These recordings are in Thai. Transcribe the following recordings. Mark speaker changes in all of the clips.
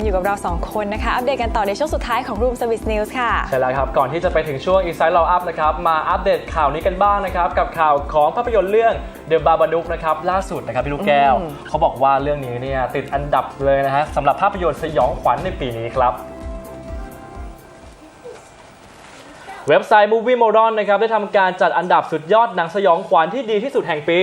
Speaker 1: ยังอยู่กับเรา 2 คนนะคะ อัปเดตกันต่อในช่วงสุดท้ายของ Room Service News ค่ะ
Speaker 2: ใช่แล้วครับ ก่อนที่จะไปถึงช่วง Inside Law Up นะครับ มาอัปเดตข่าวนี้กันบ้างนะครับ กับข่าวของภาพยนตร์เรื่อง The Babadook นะครับ ล่าสุดนะครับพี่ลูกแก้ว
Speaker 1: อืม
Speaker 2: เขาบอกว่าเรื่องนี้เนี่ยติดอันดับเลยนะฮะสำหรับภาพยนตร์สยองขวัญในปีนี้ครับ เว็บไซต์ Movie m o r o n นะครับได้ทำการจัดอันดับสุดยอดหนังสยองขวัญที่ดีที่สุดแห่งปี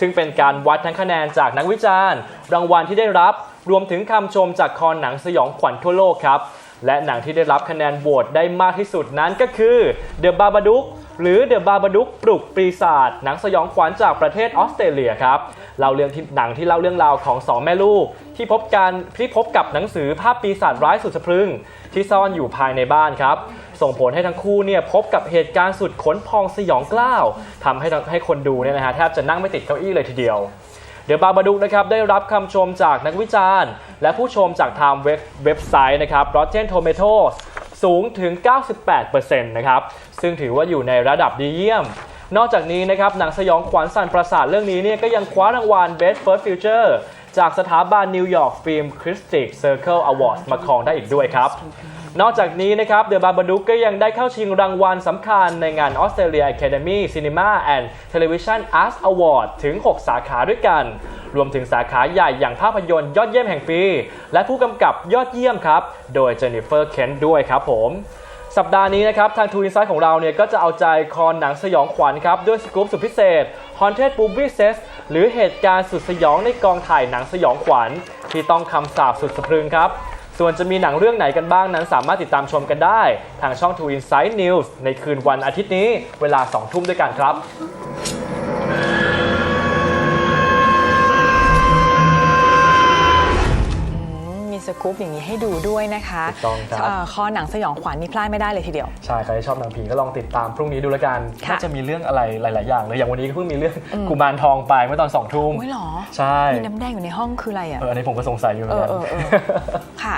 Speaker 2: ซึ่งเป็นการวัดทั้งคะแนนจากนักวิจารณ์ รางวัลที่ได้รับ รวมถึงคำชมจากคอหนังสยองขวัญทั่วโลกครับ และหนังที่ได้รับคะแนนโหวตได้มากที่สุดนั้นก็คือ The Babadook หรือ The Babadook ปลุกปีศาจหนังสยองขวัญจากประเทศออสเตรเลียครับเล่าเรื่องที่หนังที่เล่าเรื่องราวของสองแม่ลูก ที่พบการที่พบกับหนังสือภาพปีศาจร้ายสุดสะพรึง ที่ซ่อนอยู่ภายในบ้านครับ ส่งผลให้ทั้งคู่เนี่ยพบกับเหตุการณ์สุดขนพองสยองกล้าวทำให้ทั้งให้คนดูเนี่ยนะฮะแทบจะนั่งไม่ติดเก้าอี้เลยทีเดียว เดี๋ยวบาบาดุกนะครับได้รับคำชมจากนักวิจารณ์ และผู้ชมจากทางเว็บไซต์นะครับ Rotten Tomatoes สูงถึง 98%นะครับ ซึ่งถือว่าอยู่ในระดับดีเยี่ยม นอกจากนี้นะครับหนังสยองขวัญสั่นประสาทเรื่องนี้เนี่ยก็ยังคว้ารางวัล Best First Feature จากสถาบัน New York Film Critic Circle Awards มาครองได้อีกด้วยครับ นอกจากนี้นะครับ The Babadook ก็ยังได้เข้าชิงรางวัลสำคัญในงาน Australia Academy Cinema and Television Arts Award ถึง 6 สาขาด้วยกัน รวมถึงสาขาใหญ่อย่างภาพยนตร์ยอดเยี่ยมแห่งปี และผู้กำกับยอดเยี่ยมครับ โดยเจนนิเฟอร์เคนด้วยครับผมสัปดาห์นี้นะครับ ทางทูอินไซด์ของเราเนี่ยก็จะเอาใจคอนหนังสยองขวัญครับ ด้วยสกู๊ปสุดพิเศษ Haunted Movie Set หรือเหตุการณ์สุดสยองในกองถ่ายหนังสยองขวัญ ที่ต้องคำสาปสุดสะพรึงครับ ส่วนจะมีหนังเรื่องไหนกันบ้างนั้นสามารถติดตามชมกันได้ ทางช่อง Two Insight News ในคืนวันอาทิตย์นี้เวลา 2 ทุ่มด้วยกันครับ
Speaker 1: สกู๊ปอย่างนี้ให้ดูด้วยนะคะ
Speaker 2: ถูกต้องครับ
Speaker 1: เอ่อคอหนังสยองขวัญนี่พลาดไม่ได้เลยทีเดียว
Speaker 2: ใช่ใครที่ชอบหนังผีก็ลองติดตามพรุ่งนี้ดูแล้วกัน
Speaker 1: ค่ะ
Speaker 2: น่าจะมีเรื่องอะไรหลาย ๆ อย่างเลยอย่างวันนี้ก็เพิ่งมีเรื่องกุมารทองไปเมื่อตอนสองทุ่ม
Speaker 1: อุ้ยเหรอ
Speaker 2: ใช่
Speaker 1: มีน้ำแดงอยู่ในห้องคืออะไรอะ
Speaker 2: เอออันนี้ผมก็สงสัยอยู่เหมื
Speaker 1: เอ
Speaker 2: อน
Speaker 1: อ
Speaker 2: กัน
Speaker 1: เออเออค่ะ